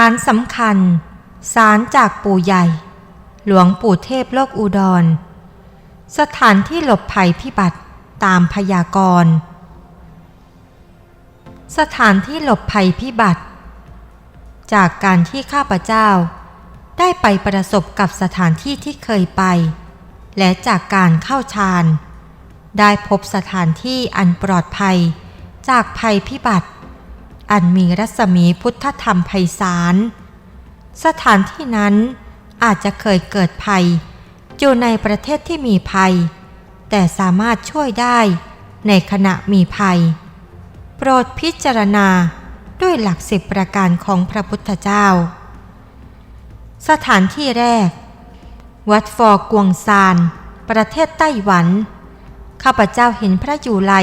ารสำคัญ สารจากปู่ใหญ่ หลวงปู่เทพโลกอุดร สถานที่หลบภัยพิบัติตามพยากรณ์สถานที่หลบภัยพิบัติ จากการที่ข้าพเจ้า ได้ไปประสบกับสถานที่ที่เคยไป และจากการเข้าฌานได้พบสถานที่อันปลอดภัย จากภัยพิบัติ อันมีรัศมีพุทธธรรมไพศาล สถานที่นั้นอาจจะเคยเกิดภัย อยู่ในประเทศที่มีภัย แต่สามารถช่วยได้ในขณะมีภัย โปรดพิจารณาด้วยหลักสิบประการของพระพุทธเจ้า สถานที่แรก วัดฟอกวงซาน ประเทศไต้หวัน ข้าพเจ้าเห็นพระยูไล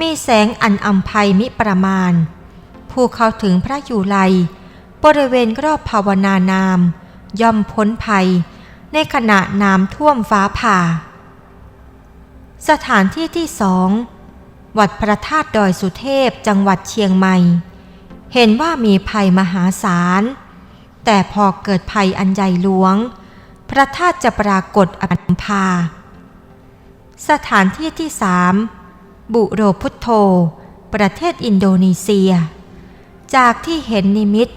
มีแสงอันอัมภัยมิประมาณ ผู้เข้าถึงพระอยู่ไลบริเวณรอบภาวนานาม ย่อมพ้นภัย ในขณะน้ำท่วมฟ้าผ่า สถานที่ที่สอง วัดพระธาตุดอยสุเทพจังหวัดเชียงใหม่ เห็นว่ามีภัยมหาศาล แต่พอเกิดภัยอันใหญ่หลวง พระธาตุจะปรากฏอันพา สถานที่ที่สามบุโรพุทโธ ประเทศอินโดนีเซีย จากที่เห็นนิมิต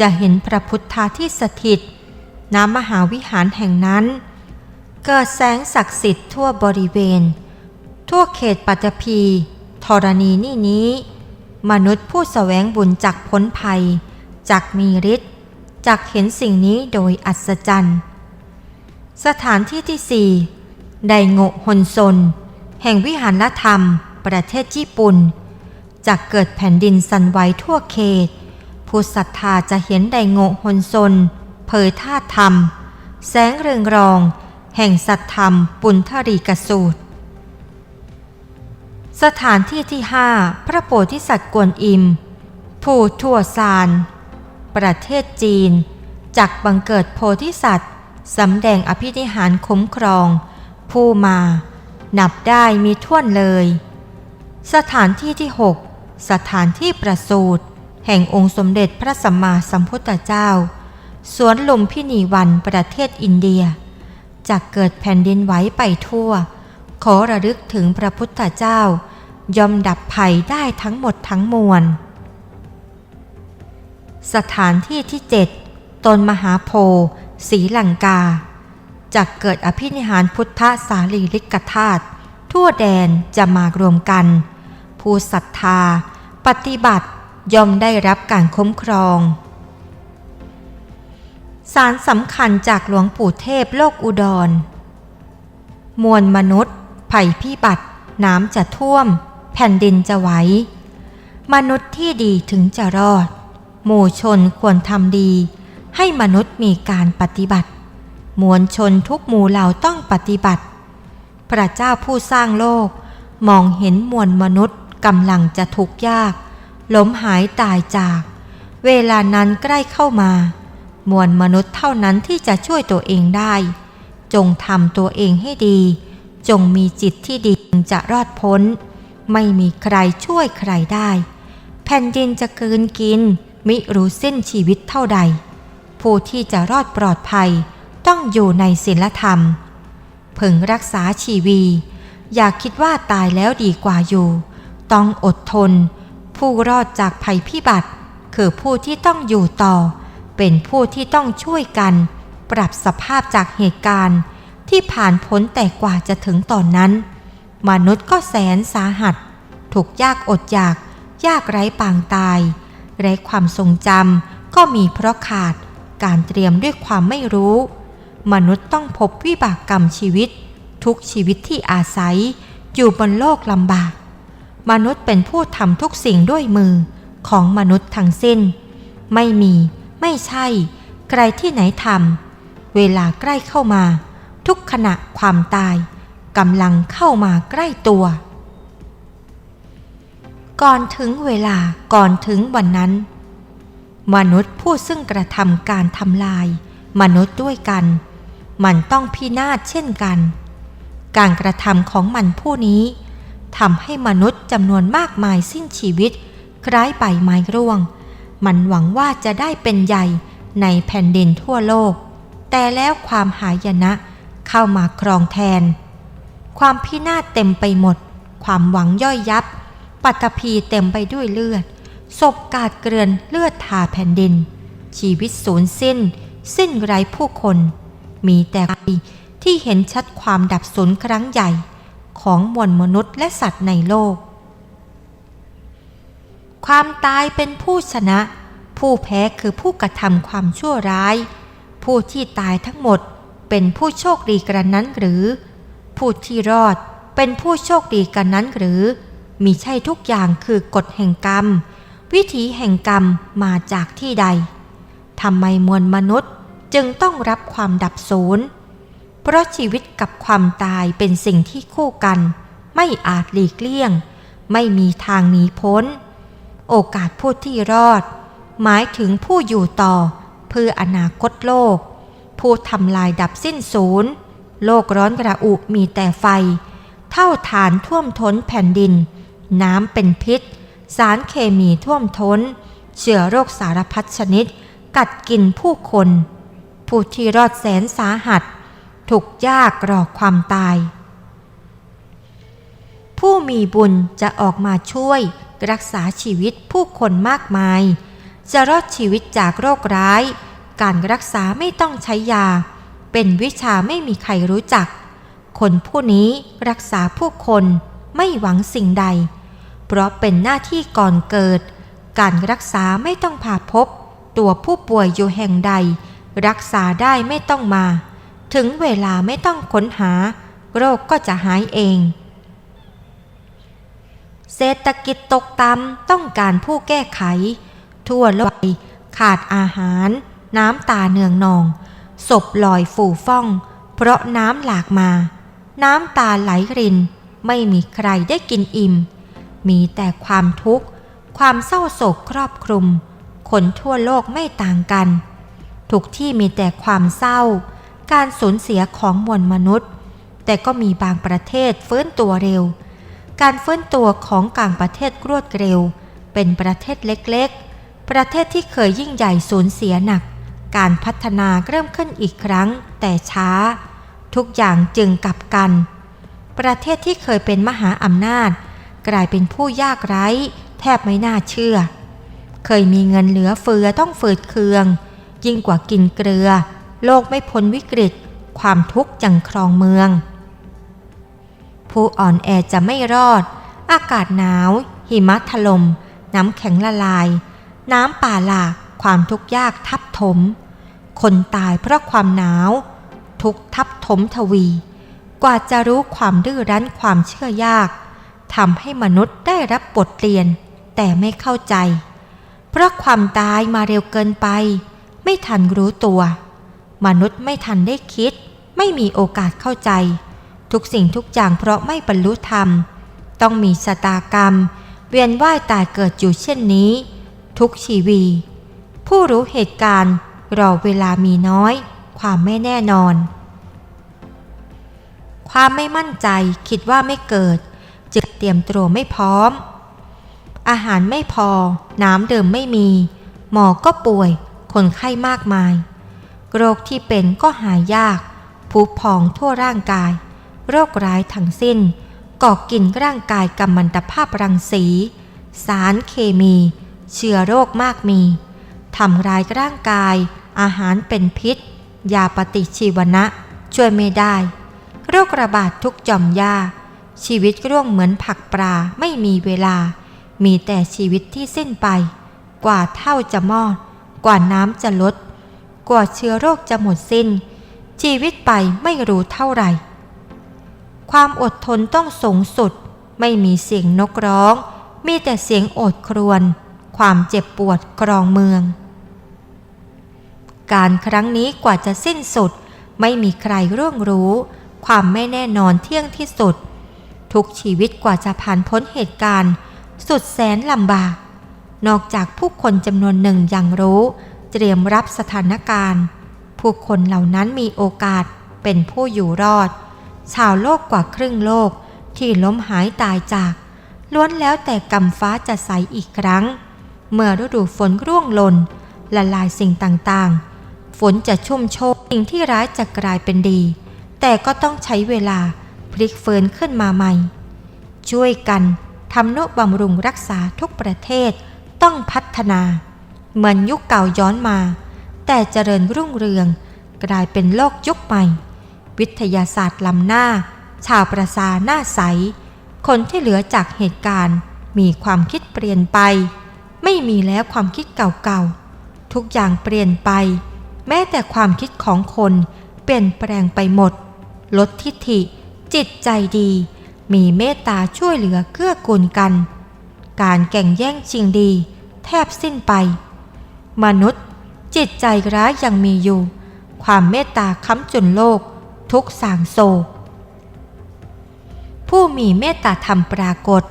จะเห็นพระพุทธาที่สถิตณมหาวิหารแห่งนั้น เกิดแสงศักดิ์สิทธิ์ทั่วบริเวณ ทั่วเขตปัตตภีธรณีนี่นี้ มนุษย์ผู้สแสวงบุญจากพ้นภัยจากมีฤทธิ์จากเห็นสิ่งนี้โดยอัศจรรย์ สถานที่ที่สี่ไดโงะฮนซน แห่งวิหารธรรม ประเทศญี่ปุ่น จากเกิดแผ่นดินสั่นไหวทั่วเขต ผู้ศรัทธาจะเห็นไดโงะฮนซน เผยท่าธรรม แสงเรืองรอง แห่งสัตธรรมปุณธรีกสูตร สถานที่ที่ห้าพระโพธิสัตว์กวนอิม ผู้ทั่วซาน ประเทศจีนจากบังเกิดโพธิสัตว์สำแดงอภินิหารคุ้มครอง ผู้มา นับได้มีท่วนเลย สถานที่ที่หก สถานที่ประสูติแห่งองค์สมเด็จพระสัมมาสัมพุทธเจ้า สวนลุมพินีวันประเทศอินเดียจากเกิดแผ่นดินไหวไปทั่ว ขอระลึกถึงพระพุทธเจ้า ยอมดับภัยได้ทั้งหมดทั้งมวล สถานที่ที่เจ็ดตนมหาโพศรีลังกาจากเกิดอภินิหารพุทธสารีริกธาตุทั่วแดนจะมารวมกัน ผู้ศรัทธา ปฏิบัติย่อมได้รับการคุ้มครอง สารสำคัญจากหลวงปู่เทพโลกอุดร มวลมนุษย์ ภัยพิบัติ น้ำจะท่วม แผ่นดินจะไหว มนุษย์ที่ดีถึงจะรอด หมู่ชนควรทำดี ให้มนุษย์มีการปฏิบัติ มวลชนทุกหมู่เหล่าต้องปฏิบัติ พระเจ้าผู้สร้างโลกมองเห็นมวลมนุษย์ กำลังจะทุกข์ยาก ล้มหายตายจาก เวลานั้นใกล้เข้ามา มวลมนุษย์เท่านั้นที่จะช่วยตัวเองได้ จงทำตัวเองให้ดี จงมีจิตที่ดีจะรอดพ้น ไม่มีใครช่วยใครได้ แผ่นดินจะกืนกิน มิรู้สิ้นชีวิตเท่าใด ผู้ที่จะรอดปลอดภัยต้องอยู่ในศีลธรรม พึงรักษาชีวี อย่าคิดว่าตายแล้วดีกว่าอยู่ ต้องอดทน ผู้รอดจากภัยพิบัติ คือผู้ที่ต้องอยู่ต่อ เป็นผู้ที่ต้องช่วยกัน ปรับสภาพจากเหตุการณ์ ที่ผ่านพ้นแต่กว่าจะถึงตอนนั้น มนุษย์ก็แสนสาหัส ถูกยากอดอยาก ยากไร้ปางตาย ไร้ความทรงจำก็มีเพราะขาดการเตรียมด้วยความไม่รู้ มนุษย์ต้องพบวิบากกรรมชีวิต ทุกชีวิตที่อาศัยอยู่บนโลกลำบาก มนุษย์เป็นผู้ทำทุกสิ่งด้วยมือของมนุษย์ทั้งสิ้น ไม่มี ไม่ใช่ ใครที่ไหนทำเวลาใกล้เข้ามา ทุกขณะความตายกำลังเข้ามาใกล้ตัว ก่อนถึงเวลาก่อนถึงวันนั้น มนุษย์ผู้ซึ่งกระทำการทำลาย มนุษย์ด้วยกัน มันต้องพินาศเช่นกัน การกระทำของมันผู้นี้ ทำให้มนุษย์จำนวนมากมายสิ้นชีวิต คล้ายใบไม้ร่วง มันหวังว่าจะได้เป็นใหญ่ในแผ่นดินทั่วโลก แต่แล้วความหายนะเข้ามาครองแทน ความพินาศเต็มไปหมด ความหวังย่อยยับ ปัตตภีเต็มไปด้วยเลือด ศพกาดเกลื่อนเลือดทาแผ่นดิน ชีวิตสูญสิ้น สิ้นไร้ผู้คน มีแต่ที่เห็นชัดความดับสูญครั้งใหญ่ ของมวลมนุษย์และสัตว์ในโลก ความตายเป็นผู้ชนะ ผู้แพ้คือผู้กระทำความชั่วร้าย ผู้ที่ตายทั้งหมดเป็นผู้โชคดีกระนั้นหรือ ผู้ที่รอดเป็นผู้โชคดีกันนั้นหรือ มีใช่ทุกอย่างคือกฎแห่งกรรม วิถีแห่งกรรมมาจากที่ใดทำไมมวลมนุษย์จึงต้องรับความดับสูญ เพราะชีวิตกับความตายเป็นสิ่งที่คู่กัน ไม่อาจหลีกเลี่ยง ไม่มีทางหนีพ้น โอกาสผู้ที่รอด หมายถึงผู้อยู่ต่อ เพื่ออนาคตโลก ผู้ทำลายดับสิ้นศูนย์โลกร้อนกระอุมีแต่ไฟ เท่าฐานท่วมท้นแผ่นดิน น้ำเป็นพิษ สารเคมีท่วมท้น เชื้อโรคสารพัดชนิด กัดกินผู้คน ผู้ที่รอดแสนสาหัส ถูกยากรอความตาย ผู้มีบุญจะออกมาช่วย รักษาชีวิตผู้คนมากมาย จะรอดชีวิตจากโรคร้าย การรักษาไม่ต้องใช้ยา เป็นวิชาไม่มีใครรู้จัก คนผู้นี้รักษาผู้คนไม่หวังสิ่งใด เพราะเป็นหน้าที่ก่อนเกิด การรักษาไม่ต้องพาพบ ตัวผู้ป่วยอยู่แห่งใด รักษาได้ไม่ต้องมา ถึงเวลาไม่ต้องค้นหา โรคก็จะหายเอง เศรษฐกิจตกต่ำต้องการผู้แก้ไข ทั่วโลกขาดอาหาร น้ำตาเนืองนอง ศพลอยฝูฟ่อง เพราะน้ำหลากมา น้ำตาไหลริน ไม่มีใครได้กินอิ่ม มีแต่ความทุกข์ ความเศร้าโศกครอบคลุม คนทั่วโลกไม่ต่างกัน ทุกที่มีแต่ความเศร้า การสูญเสียของมวลมนุษย์ แต่ก็มีบางประเทศฟื้นตัวเร็ว การฟื้นตัวของกลางประเทศรวดเร็ว เป็นประเทศเล็กๆ ประเทศที่เคยยิ่งใหญ่สูญเสียหนัก การพัฒนาเริ่มขึ้นอีกครั้ง แต่ช้า ทุกอย่างจึงกลับกัน ประเทศที่เคยเป็นมหาอำนาจ กลายเป็นผู้ยากไร้แทบไม่น่าเชื่อ เคยมีเงินเหลือเฟือต้องฝืดเคือง ยิ่งกว่ากินเกลือ โลกไม่พ้นวิกฤต ความทุกข์จังครองเมือง ผู้อ่อนแอจะไม่รอด อากาศหนาว หิมะถลม่มน้ำแข็งละลาย น้ำป่าหลากความทุกข์ยากทับถม คนตายเพราะความหนาว ทุกทับถมทวี กว่าจะรู้ความดื้อรั้นความเชื่อยากทำให้มนุษย์ได้รับบทเรียน แต่ไม่เข้าใจ เพราะความตายมาเร็วเกินไป ไม่ทันรู้ตัว มนุษย์ไม่ทันได้คิด ไม่มีโอกาสเข้าใจ ทุกสิ่งทุกอย่างเพราะไม่บรรลุธรรม ต้องมีสตากรรม เวียนว่ายตายเกิดอยู่เช่นนี้ ทุกชีวี ผู้รู้เหตุการณ์รอเวลามีน้อย ความไม่แน่นอน ความไม่มั่นใจคิดว่าไม่เกิด จึงเตรียมตัวไม่พร้อม อาหารไม่พอ น้ำเดิมไม่มี หมอก็ป่วย คนไข้มากมาย โรคที่เป็นก็หายยากผุพองทั่วร่างกาย โรคร้ายทั้งสิ้นก่อกินร่างกายกำมันตภาพรังสี สารเคมี เชื้อโรคมากมีทำร้ายร่างกาย อาหารเป็นพิษ ยาปฏิชีวนะ ช่วยไม่ได้ โรคระบาดทุกจอมยาชีวิตร่วงเหมือนผักปลาไม่มีเวลา มีแต่ชีวิตที่สิ้นไป กว่าเท่าจะมอด กว่าน้ำจะลด กว่าเชื้อโรคจะหมดสิ้น ชีวิตไปไม่รู้เท่าไหร่ ความอดทนต้องสูงสุด ไม่มีเสียงนกร้อง มีแต่เสียงโอดครวญความเจ็บปวดกรองเมือง การครั้งนี้กว่าจะสิ้นสุด ไม่มีใครร่วงรู้ ความไม่แน่นอนเที่ยงที่สุด ทุกชีวิตกว่าจะผ่านพ้นเหตุการณ์ สุดแสนลำบาก นอกจากผู้คนจำนวนหนึ่งยังรู้ เตรียมรับสถานการณ์ ผู้คนเหล่านั้นมีโอกาสเป็นผู้อยู่รอด ชาวโลกกว่าครึ่งโลกที่ล้มหายตายจาก ล้วนแล้วแต่กรรมฟ้าจะใสอีกครั้ง เมื่อฤดูฝนร่วงหล่นละลายสิ่งต่างๆ ฝนจะชุ่มโชกสิ่งที่ร้ายจะกลายเป็นดี แต่ก็ต้องใช้เวลาพลิกเฟินขึ้นมาใหม่ ช่วยกันทำนุบำรุงรักษาทุกประเทศต้องพัฒนา เหมือนยุคเก่าย้อนมา แต่เจริญรุ่งเรือง กลายเป็นโลกยุคใหม่ วิทยาศาสตร์ล้ำหน้า ชาวประสาหน้าใส คนที่เหลือจากเหตุการณ์ มีความคิดเปลี่ยนไป ไม่มีแล้วความคิดเก่าๆ ทุกอย่างเปลี่ยนไป แม้แต่ความคิดของคนเปลี่ยนแปลงไปหมด ลดทิฐิ จิตใจดี มีเมตตาช่วยเหลือเกื้อกูลกัน การแก่งแย่งชิงดี แทบสิ้นไป มนุษย์ จิตใจร้ายยังมีอยู่ ความเมตตาค้ำจุนโลก ทุกสางโศกผู้มีเมตตาธรรมปรากฏ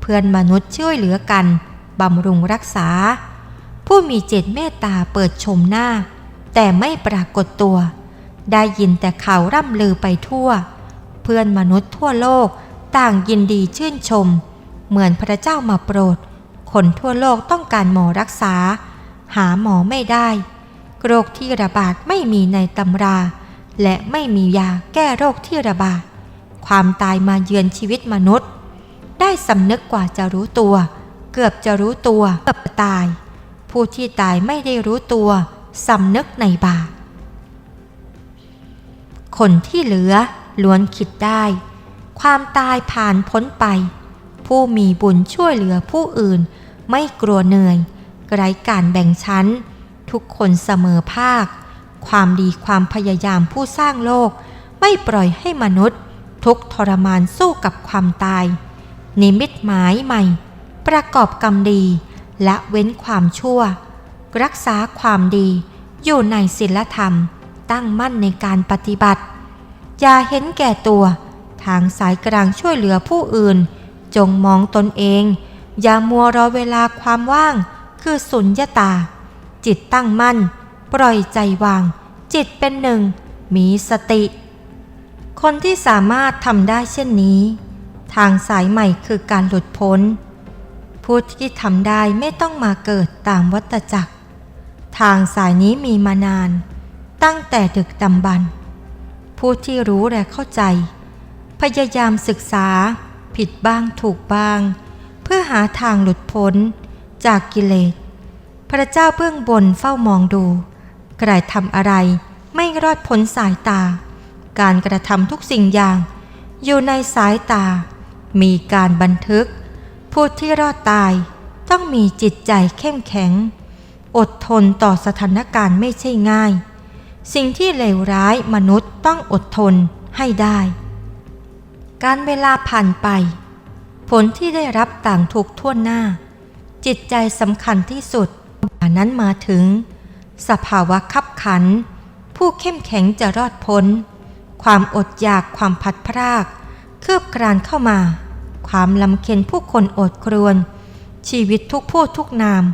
เพื่อนมนุษย์ช่วยเหลือกันบำรุงรักษา ผู้มีจิตเมตตาเปิดชมหน้า แต่ไม่ปรากฏตัว ได้ยินแต่ข่าวร่ำลือไปทั่ว เพื่อนมนุษย์ทั่วโลกต่างยินดีชื่นชม เหมือนพระเจ้ามาโปรด คนทั่วโลกต้องการหมอรักษา หาหมอไม่ได้โรคที่ระบาดไม่มีในตำรา และไม่มียาแก้โรคที่ระบาด ความตายมาเยือนชีวิตมนุษย์ ได้สำนึกกว่าจะรู้ตัว เกือบจะรู้ตัวเกือบตาย ผู้ที่ตายไม่ได้รู้ตัวสำนึกในบาปคนที่เหลือล้วนคิดได้ ความตายผ่านพ้นไป ผู้มีบุญช่วยเหลือผู้อื่นไม่กลัวเหนื่อย ไร้การแบ่งชั้น ทุกคนเสมอภาค ความดีความพยายามผู้สร้างโลก ไม่ปล่อยให้มนุษย์ ทุกทรมานสู้กับความตาย นิมิตหมายใหม่ ประกอบกรรมดีและเว้นความชั่ว รักษาความดีอยู่ในศีลธรรม ตั้งมั่นในการปฏิบัติ อย่าเห็นแก่ตัว ทางสายกลางช่วยเหลือผู้อื่น จงมองตนเอง อย่ามัวรอเวลาความว่าง คือสุญญตา จิตตั้งมั่น ปล่อยใจวาง จิตเป็นหนึ่ง มีสติ คนที่สามารถทำได้เช่นนี้ ทางสายใหม่คือการหลุดพ้น ผู้ที่ทำได้ไม่ต้องมาเกิดตามวัฏจักร ทางสายนี้มีมานาน ตั้งแต่ดึกดำบรรพ์ผู้ที่รู้และเข้าใจ พยายามศึกษาผิดบ้างถูกบ้าง เพื่อหาทางหลุดพ้น จากกิเลส พระเจ้าเบื้องบนเฝ้ามองดูใครทำอะไรไม่รอดพ้นสายตา การกระทำทุกสิ่งอย่าง อยู่ในสายตา มีการบันทึก ผู้ที่รอดตายต้องมีจิตใจเข้มแข็ง อดทนต่อสถานการณ์ไม่ใช่ง่าย สิ่งที่เลวร้ายมนุษย์ต้องอดทนให้ได้ การเวลาผ่านไป ผลที่ได้รับต่างถูกท่วนหน้า จิตใจสำคัญที่สุดอนนั้นมาถึง สภาวะขับขัน ผู้เข้มแข็งจะรอดพ้น ความอดอยากความพัดพราก คืบกรานเข้ามา ความลำเค็นผู้คนอดครวน ชีวิตทุกผู้ทุกนาม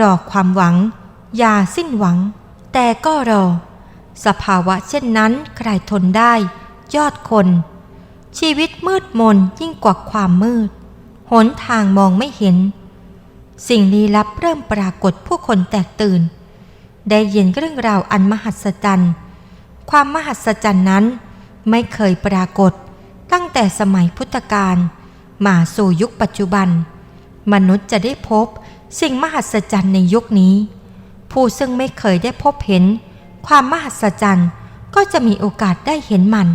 รอความหวัง อย่าสิ้นหวัง แต่ก็รอ สภาวะเช่นนั้นใครทนได้ ยอดคน ชีวิตมืดมนยิ่งกว่าความมืด หนทางมองไม่เห็น สิ่งลี้ลับเริ่มปรากฏผู้คนแตกตื่น ได้ยินเรื่องราวอันมหัศจรรย์ ความมหัศจรรย์นั้นไม่เคยปรากฏตั้งแต่สมัยพุทธกาลมาสู่ยุคปัจจุบัน มนุษย์จะได้พบสิ่งมหัศจรรย์ในยุคนี้ ผู้ซึ่งไม่เคยได้พบเห็น ความมหัศจรรย์ก็จะมีโอกาสได้เห็นมัน